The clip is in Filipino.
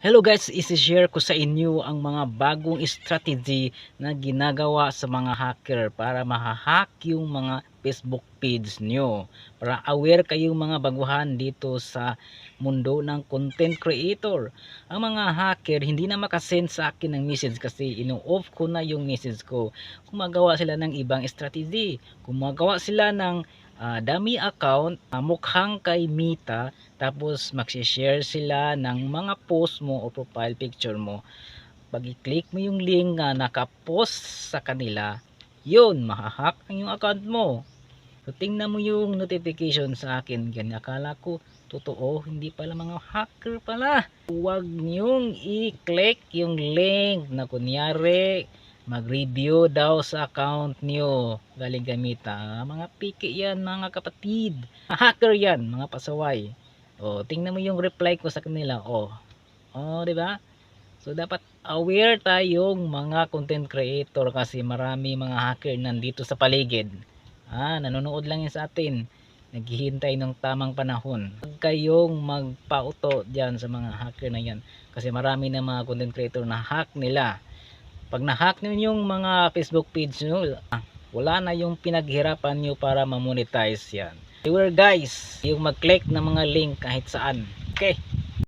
Hello guys, isi-share ko sa inyo ang mga bagong strategy na ginagawa sa mga hacker para mahahack yung mga Facebook page nyo. Para aware kayong mga baguhan dito sa mundo ng content creator. Ang mga hacker hindi na makasend sa akin ng message kasi ino-off ko na yung message ko. Gumagawa sila ng ibang strategy. Gumagawa sila ng ah, dummy account, ah, mukhang kay Mita tapos magsishare sila ng mga post mo o profile picture mo. Pag i-click mo yung link na nakapost sa kanila yun mahahack ang yung account mo. So tingnan mo yung notification sa akin. Ganyan akala ko totoo hindi pala mga hacker pala. Huwag niyong i-click yung link na kunyari mag-review daw sa account niyo galing gamita mga piki yan mga kapatid hacker yan mga pasaway Oh, tingnan mo yung reply ko sa kanila. Oh. Oh, 'di ba? So dapat aware tayong mga content creator kasi marami mga hacker nandito sa paligid. Ah, nanonood lang yan sa atin. Naghihintay ng tamang panahon. Huwag kayong magpauto diyan sa mga hacker na yan kasi marami na mga content creator na hack nila. Pag na-hack niyo yung mga Facebook page nyo, wala na yung pinaghirapan nyo para ma-monetize yan. Beware guys, yung mag-click ng mga link kahit saan. Okay?